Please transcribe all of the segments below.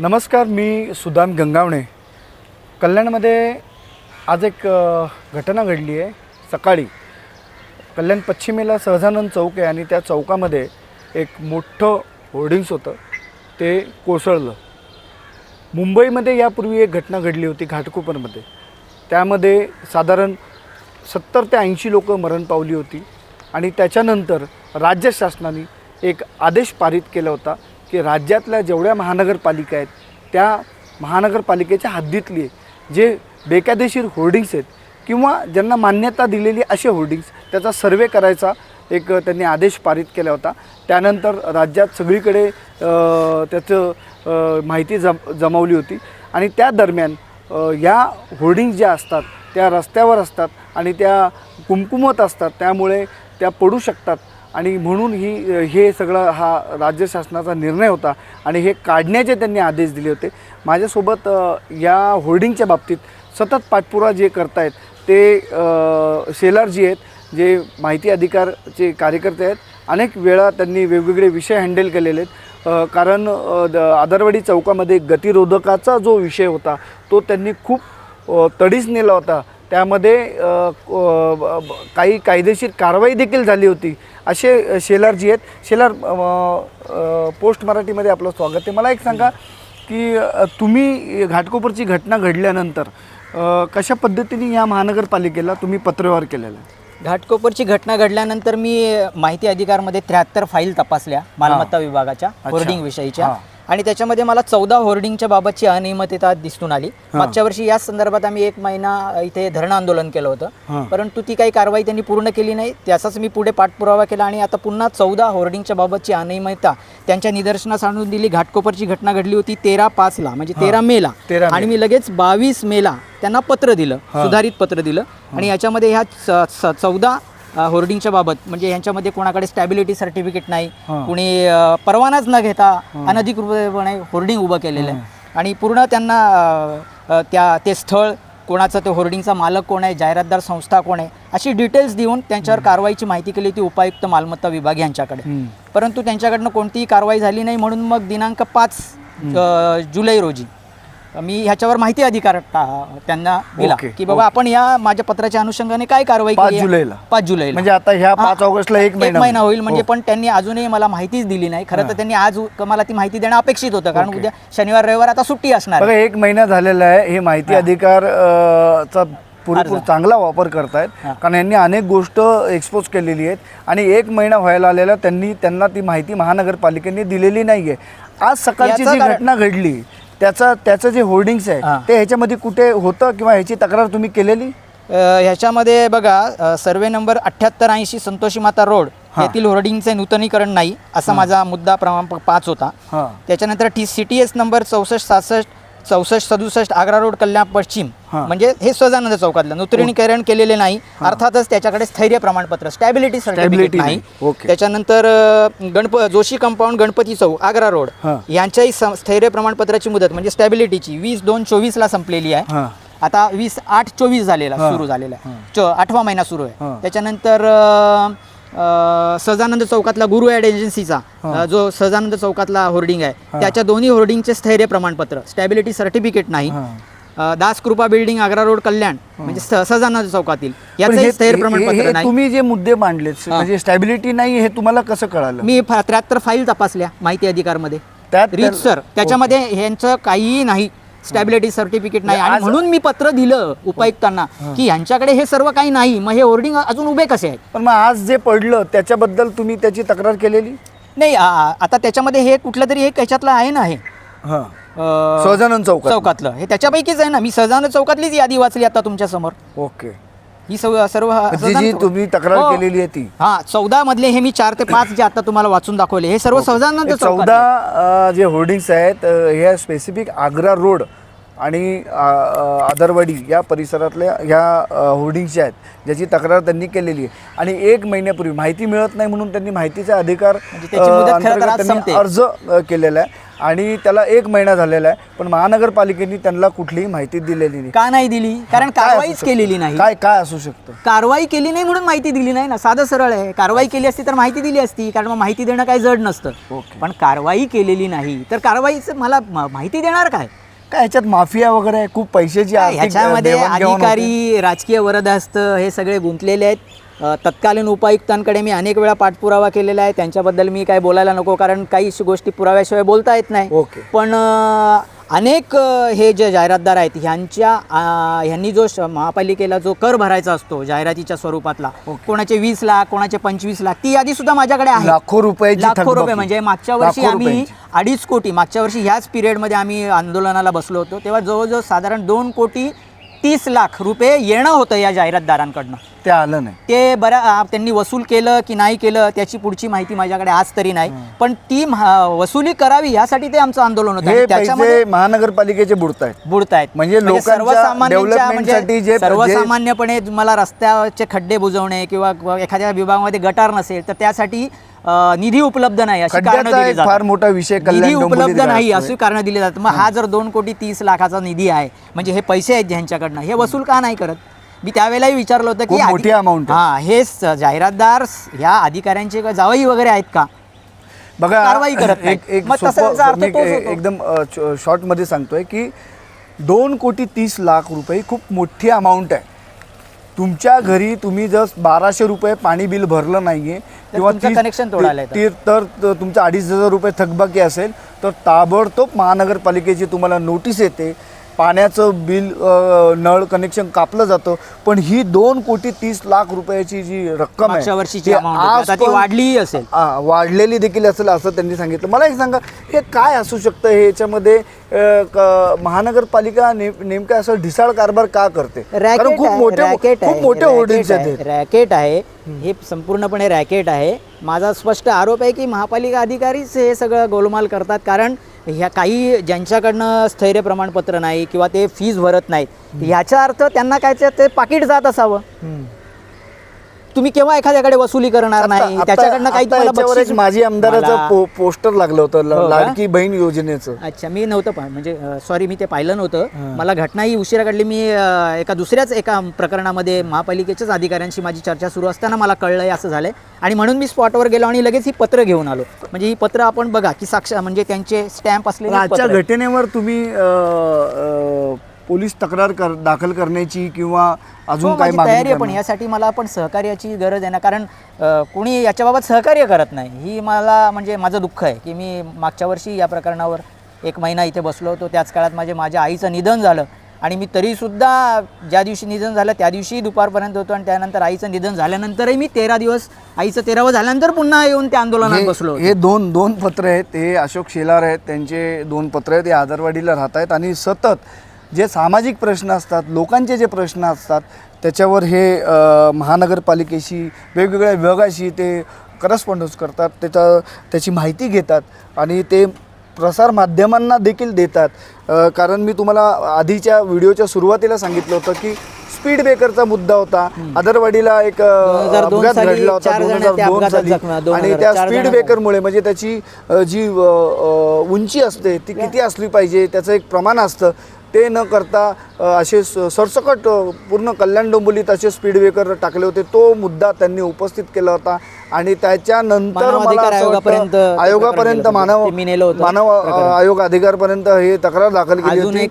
नमस्कार मी सुदाम गंगावणे. कल्याणमध्ये आज एक घटना घडली आहे सकाळी. कल्याण पश्चिमेला सहजानंद चौक आहे आणि त्या चौकामध्ये एक मोठं होर्डिंग्स होतं. ते कोसळलं. मुंबईमध्ये यापूर्वी एक घटना घडली होती घाटकोपरमध्ये. त्यामध्ये साधारण सत्तर ते ऐंशी लोकं मरण पावली होती आणि त्याच्यानंतर राज्य शासनाने एक आदेश पारित केला होता की राज्यातल्या जेवढ्या महानगरपालिका आहेत त्या महानगरपालिकेच्या हद्दीतली जे बेकायदेशीर होर्डिंग्स आहेत किंवा ज्यांना मान्यता दिलेली असे होर्डिंग्स त्याचा सर्वे करायचा एक त्यांनी आदेश पारित केला होता. त्यानंतर राज्यात सगळीकडे त्याचं माहिती जम जमवली होती. आणि त्या दरम्यान ह्या या होर्डिंग्स ज्या असतात त्या रस्त्यावर असतात आणि त्या कुमकुमत असतात त्यामुळे त्या पडू शकतात. आणि म्हणून ही हे सगळं हा राज्य शासनाचा निर्णय होता आणि हे काढण्याचे त्यांनी आदेश दिले होते. माझ्यासोबत या होर्डिंगच्या बाबतीत सतत पाठपुरा जे करतायत ते अ, शेलारजी आहेत जे माहिती अधिकारचे कार्यकर्ते आहेत. अनेक वेळा त्यांनी वेगवेगळे विषय हँडल केलेले आहेत. कारण द- आदरवाडी चौकामध्ये गतिरोधकाचा जो विषय होता तो त्यांनी खूप तडीस नेला होता. त्यामध्ये काही कायदेशीर कारवाई देखील झाली होती. असे शेलारजी आहेत. शेलार पोस्ट मराठीमध्ये आपलं स्वागत आहे. मला एक सांगा की तुम्ही घाटकोपरची घटना घडल्यानंतर कशा पद्धतीने या महानगरपालिकेला तुम्ही पत्रव्यवहार केलेला? आहे घाटकोपरची घटना घडल्यानंतर मी माहिती अधिकारमध्ये त्र्याहत्तर फाईल तपासल्या मालमत्ता विभागाच्या होर्डिंग विषयीच्या. आणि त्याच्यामध्ये मला चौदा होर्डिंगच्या बाबतची अनियमितता दिसून आली. मागच्या वर्षी याच संदर्भात आम्ही एक महिना इथे धरणं आंदोलन केलं. होतं. परंतु ती काही कारवाई त्यांनी पूर्ण केली नाही. त्याचाच मी पुढे पाठपुरावा केला आणि आता पुन्हा चौदा होर्डिंगच्या बाबतची अनियमितता त्यांच्या निदर्शनास आणून दिली. घाटकोपरची घटना घडली होती तेरा पाचला म्हणजे तेरा मेला. 13 मे. आणि मी लगेच बावीस मेला त्यांना पत्र दिलं सुधारित पत्र दिलं. आणि याच्यामध्ये ह्या चौदा होर्डिंगच्या बाबत म्हणजे यांच्यामध्ये कोणाकडे स्टॅबिलिटी सर्टिफिकेट नाही. कुणी परवानाच न घेता अनधिकृतपणे होर्डिंग उभं केलेलं आहे. आणि पूर्ण त्यांना त्या ते स्थळ कोणाचं ते होर्डिंगचा मालक कोण आहे जाहिरातदार संस्था कोण आहे अशी डिटेल्स देऊन त्यांच्यावर कारवाईची माहिती केली होती उपायुक्त मालमत्ता विभाग यांच्याकडे. परंतु त्यांच्याकडनं कोणतीही कारवाई झाली नाही म्हणून मग दिनांक पाच जुलै रोजी मी ह्याच्यावर माहिती अधिकार टा- त्यांना दिला ओके, की बाबा आपण या माझ्या पत्राच्या अनुषंगाने काय कारवाई पाच केली आहे? जुलैला. पाच जुलैला म्हणजे आता ह्या पाच ऑगस्टला एक महिना महिना होईल होईल. म्हणजे हो. पण त्यांनी अजूनही मला माहितीच दिली नाही खरं तर त्यांनी आज उ- मला ती माहिती देणं अपेक्षित होतं कारण ओके. उद्या शनिवार रविवार आता सुट्टी असणार बघा एक महिना झालेला आहे हे माहिती अधिकार अ, चा पुरेपूर अर्ज. चांगला वापर करतायत हा. कारण यांनी अनेक गोष्ट एक्सपोज केलेली आहेत आणि एक महिना व्हायला आलेला त्यांनी त्यांना ती माहिती महानगरपालिकेने दिलेली नाही आहे आज सकाळची याचं जी कारण- घटना घडली त्याचा त्याचं जे होर्डिंग्स आहे हा. ते ह्याच्यामध्ये कुठे होतं किंवा ह्याची तक्रार तुम्ही केलेली अ, ह्याच्यामध्ये बघा अ, सर्वे नंबर अठ्ठ्याहत्तर ऐंशी संतोषी माता रोड हा. येथील होर्डिंगचे नूतनीकरण नाही असा माझा मुद्दा क्रमांक पाच होता हां त्याच्यानंतर T C T S number चौसष्ट सहासष्ट चौसष्ट सदुसष्ट आग्रा रोड कल्याण पश्चिम. म्हणजे हे सहजानंद चौकातलं. नूतनीकरण केलेले नाही. अर्थातच त्याच्याकडे स्थैर्य प्रमाणपत्र स्टॅबिलिटी सर्टिफिकेट नाही. त्याच्यानंतर गणप जोशी कंपाऊंड गणपती चौक आग्रा रोड. यांच्याही स्थैर्य प्रमाणपत्राची मुदत म्हणजे स्टॅबिलिटीची वीस दोन चोवीसला संपलेली आहे. आता वीस आठ चोवीस झालेला. सुरू झालेला आहे. आठवा महिना सुरू. आहे. त्याच्यानंतर सहजानंद चौकातला गुरु ॲड एजन्सीचा जो सहजानंद चौकातला होर्डिंग आहे त्याच्या दोन्ही होर्डिंगचे स्थैर्य प्रमाणपत्र स्टॅबिलिटी सर्टिफिकेट नाही. हां अ, दास कृपा बिल्डिंग आग्रा रोड कल्याण म्हणजे स- सहजानंद चौकातील. हे- स्थैर्य हे- प्रमाणपत्र हे नाही. तुम्ही जे मुद्दे मांडलेत म्हणजे स्टॅबिलिटी नाही हे तुम्हाला कसं कळालं? मी त्र्याहत्तर फाईल तपासल्या माहिती अधिकारमध्ये. रीत सर त्याच्यामध्ये ह्यांचं काहीही नाही. स्टॅबिलिटी सर्टिफिकेट नाही. आणि आज- म्हणून मी पत्र दिलं उपायुक्तांना की यांच्याकडे हे सर्व काही नाही. मग हे होर्डिंग अजून उभे कसे आहेत? पण मग आज जे पडलं त्याच्याबद्दल तुम्ही त्याची तक्रार केलेली? नाही आता त्याच्यामध्ये हे कुठलं तरी एक ह्याच्यातलं आहे ना हे. हां. सहजानंद चौकात चौकातलं. हे त्याच्यापैकीच आहे ना. मी सहजानंद चौकातलीच यादी वाचली आता तुमच्यासमोर. ओके. ही सव- सर्व जी सहजानंद जी चौक- तुम्ही तक्रार हो. केलेली आहे ती. हा चौदा मधले हे मी चार ते पाच जे आता तुम्हाला वाचून दाखवले हे सर्व सहजानंद चौकात चौदा आहे. अ, जे होर्डिंग्स आहेत अ, हे स्पेसिफिक आग्रा रोड आणि अ, अ, आदरवाडी या परिसरातल्या ह्या ज्या आहेत ज्याची तक्रार त्यांनी केलेली आहे. आणि एक महिन्यापूर्वी माहिती मिळत नाही म्हणून त्यांनी माहितीचा अधिकार म्हणजे त्याची मुदत अ, खरं तर अंतर्गत आज त्यांनी संपते. अर्ज अ, केलेला आहे. आणि त्याला एक महिना झालेला आहे पण महानगरपालिकेने त्यांना कुठलीही माहिती दिलेली नाही. का नाही दिली? कारण काय कारवाईच? केलेली नाही. काय काय असू शकतं? कारवाई केली नाही म्हणून माहिती दिली नाही ना? साधं सरळ आहे. कारवाई केली असती तर माहिती दिली असती कारण मग माहिती देणं काही जड नसतं. ओके. पण कारवाई केलेली नाही तर कारवाईचं मला म- माहिती देणार काय? काय ह्याच्यात माफिया वगैरे आहे? खूप पैशाची आर्थिक ह्याच्यामध्ये देवाणघेवाण होते. अधिकारी राजकीय वरदहस्त हे सगळे गुंतलेले आहेत. अ, तत्कालीन उपायुक्तांकडे मी अनेक वेळा पाठपुरावा केलेला आहे त्यांच्याबद्दल मी काय बोलायला नको कारण काही गोष्टी पुराव्याशिवाय बोलता येत नाही ओके. पण अनेक हे जे जाहिरातदार आहेत ह्यांच्या ह्यांनी जो महापालिकेला जो कर भरायचा असतो जाहिरातीच्या स्वरूपातला कोणाचे वीस लाख कोणाचे पंचवीस लाख ती यादी सुद्धा माझ्याकडे आहे लाखो रुपयाची लाखो. रुपये म्हणजे मागच्या वर्षी आम्ही. अडीच कोटी मागच्या वर्षी ह्याच पिरियडमध्ये आम्ही आंदोलनाला बसलो होतो तेव्हा जवळजवळ साधारण दोन कोटी तीस लाख रुपये येणं होतं या जाहिरातदारांकडनं. ते आलं नाही. ते बऱ्या त्यांनी वसूल केलं की नाही केलं त्याची पुढची माहिती माझ्याकडे आज तरी नाही. पण ती वसुली करावी यासाठी ते आमचं आंदोलन होतं. त्याच्यामध्ये महानगरपालिकेचे बुडतायत. बुडतायत. म्हणजे लोकांच्या सर्वसामान्यांच्या developmentसाठी जे- सर्वसामान्यपणे मला रस्त्याचे खड्डे बुजवणे किंवा एखाद्या विभागामध्ये गटार नसेल तर त्यासाठी निधी उपलब्ध नाही अशी कारणं खड्ड्याचा दिली एक जातात फार मोठा विषय कल्याण निधी डोंबिवलीत उपलब्ध नाही. अशी कारण दिली जातात मग हा जर दोन कोटी तीस लाखाचा निधी आहे म्हणजे हे पैसे आहेत ज्यांच्याकडनं हे वसूल का नाही करत मी त्यावेळेलाही विचारलं होतं खूप की मोठी amount आहे. हा हे स- जाहिरातदार स- ह्या अधिकाऱ्यांचे का जावई वगैरे आहेत का बघा कारवाई करत. एक एक मग तसा सोपं- त्याचा अर्थ मी तोच ए- होतो. एकदम शॉर्टमध्ये सांगतोय की दोन कोटी तीस लाख रुपये खूप मोठी अमाऊंट आहे तुमच्या घरी तुम्ही जर बाराशे रुपये पाणी बिल भरलं नाहीये तुमचं तीस- connection तोडायला येतं. ती- तर तर तुमचं अडीच हजार रुपये थकबाकी असेल तर ताबडतोब महानगरपालिकेची तुम्हाला नोटीस येते पाण्याचं बिल नळ कनेक्शन कापलं जातं पण ही दोन कोटी तीस लाख रुपयाची जी रक्कम आहे. आज वाढलीही असेल. वाढलेली देखील असेल असं त्यांनी सांगितलं मला एक सांगा हे काय असू शकतं हे याच्यामध्ये महानगरपालिका नेम- नेमका असं ढिसाळ कारभार का करते कारण खूप मोठे रॅकेट खूप मोठे होर्डिंग्स आहेत. रॅकेट आहे हे संपूर्णपणे रॅकेट आहे माझा स्पष्ट आरोप आहे की महापालिका अधिकारीच हे सगळं गोलमाल करतात कारण ह्या काही ज्यांच्याकडनं स्थैर्य प्रमाणपत्र नाही किंवा ते फीज भरत नाहीत ह्याचा अर्थ त्यांना काय ते- पाकिट जात असावं. तुम्ही केव्हा एखाद्याकडे वसुली करणार नाही? आता- त्याच्याकडनं काही आता तुम्हाला याच्यावर एक बक्षीस- माजी आमदाराचं मला- पो- पोस्टर लागलं होतं हो का? लाडकी बहीण योजनेचं. अच्छा मी नव्हतं पण म्हणजे सॉरी मी ते पाहिलं नव्हतं. मला घटना ही उशिरा घडली. मी अ, एका दुसऱ्याच एका प्रकरणामध्ये महापालिकेच्याच अधिकाऱ्यांशी माझी चर्चा सुरू असताना मला कळलंय असं झालंय. आणि म्हणून मी स्पॉटवर गेलो आणि लगेच ही पत्र घेऊन आलो. म्हणजे ही पत्र आपण बघा की साक्ष म्हणजे त्यांचे स्टॅम्प असलेले आजच्या पत्र. घटनेवर तुम्ही अ, अ, पोलीस तक्रार कर दाखल करण्याची किंवा हो, अजून काय माझी तयारी आहे पण यासाठी मला पण सहकार्याची गरज आहे ना कारण अ, कोणी याच्याबाबत सहकार्य करत नाही ही मला म्हणजे माझं दुःख आहे की मी मागच्या वर्षी या प्रकरणावर एक महिना इथे बसलो होतो त्याच काळात माझे माझ्या आईचं निधन झालं आणि मी तरीसुद्धा ज्या दिवशी निधन झालं त्या दिवशी दुपारपर्यंत होतो आणि त्यानंतर आईचं निधन झाल्यानंतरही मी तेरा दिवस आईचं तेरावं झाल्यानंतर पुन्हा येऊन त्या आंदोलनात हे- बसलो होतो. हे दोन दोन पत्र आहेत हे अशोक शेलार आहेत त्यांचे दोन पत्र आहेत हे आदरवाडीला राहत आहेत आणि सतत जे सामाजिक प्रश्न असतात लोकांचे जे प्रश्न असतात त्याच्यावर हे महानगरपालिकेशी वेगवेगळ्या विभागाशी ते करस्पॉन्डन्स करतात त्याचा त्याची माहिती घेतात आणि ते प्रसार माध्यमांना देखील देतात. कारण मी तुम्हाला आधीच्या व्हिडिओच्या सुरुवातीला सांगितलं होतं की स्पीड ब्रेकरचा मुद्दा होता. आदरवाडीला एक अ, 2002 अपघात घडला होता दोन हजार दोन साली. आणि त्या स्पीड ब्रेकरमुळे म्हणजे त्याची जी उंची असते ती किती असली पाहिजे त्याचं एक प्रमाण असतं. ते न करता असे सरसकट पूर्ण कल्याण डोंबिवलीत असे स्पीड ब्रेकर टाकले होते तो मुद्दा त्यांनी उपस्थित केला होता आणि त्याच्यानंतर मला असं आयोगापर्यंत. मानव मानव. आयोग अधिकारपर्यंत हे तक्रार दाखल केली होती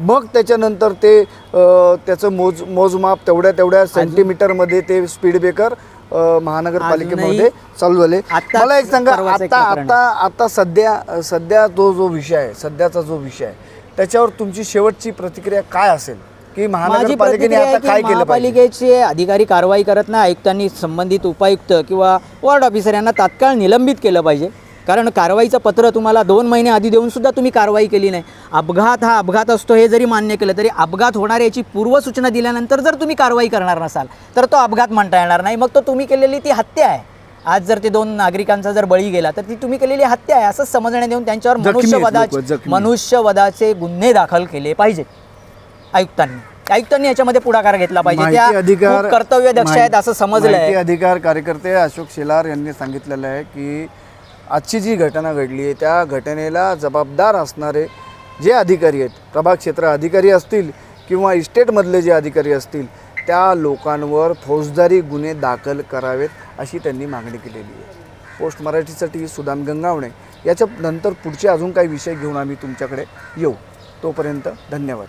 मग त्याच्यानंतर ते त्याचं मोज मोजमाप तेवढ्या तेवढ्या सेंटीमीटरमध्ये ते स्पीड ब्रेकर महानगरपालिकेमध्ये चालू झाले मला एक सांगा आता आता आता सध्या सध्या तो जो विषय आहे सध्याचा जो विषय आहे त्याच्यावर तुमची शेवटची प्रतिक्रिया काय असेल? की महानगरपालिकेने आता काय केलं पाहिजे? महापालिकेचे अधिकारी कारवाई करत नाही आयुक्तांनी संबंधित उपायुक्त किंवा वॉर्ड ऑफिसर यांना तात्काळ निलंबित केलं पाहिजे. कारण कारवाईचं पत्र तुम्हाला दोन महिने आधी देऊन सुद्धा तुम्ही कारवाई केली नाही. अपघात हा अपघात असतो हे जरी मान्य केलं तरी अपघात होणार याची पूर्वसूचना दिल्यानंतर जर तुम्ही कारवाई करणार नसाल तर तो अपघात म्हणता येणार नाही. मग तो तुम्ही केलेली ती हत्या आहे. आज जर ते दोन नागरिकांचा जर बळी गेला तर ती तुम्ही केलेली हत्या आहे असं समजण्यात येऊन त्यांच्यावर मनुष्यवधाचे. मनुष्यवधाचे गुन्हे दाखल केले पाहिजेत आयुक्तांनी. आयुक्तांनी याच्यामध्ये पुढाकार घेतला पाहिजे. अधिकार कर्तव्य दक्ष आहेत असं समजलंय. अधिकार कार्यकर्ते अशोक शेलार यांनी सांगितलेलं आहे की आजची जी घटना घडली आहे त्या घटनेला जबाबदार असणारे जे अधिकारी आहेत प्रभाग क्षेत्र अधिकारी असतील किंवा इस्टेटमधले जे अधिकारी असतील त्या लोकांवर फौजदारी गुन्हे दाखल करावेत. अशी त्यांनी मागणी केलेली आहे. पोस्ट मराठीसाठी सुदाम गंगावणे याच्या नंतर पुढचे अजून काही विषय घेऊन आम्ही तुमच्याकडे येऊ. तोपर्यंत धन्यवाद.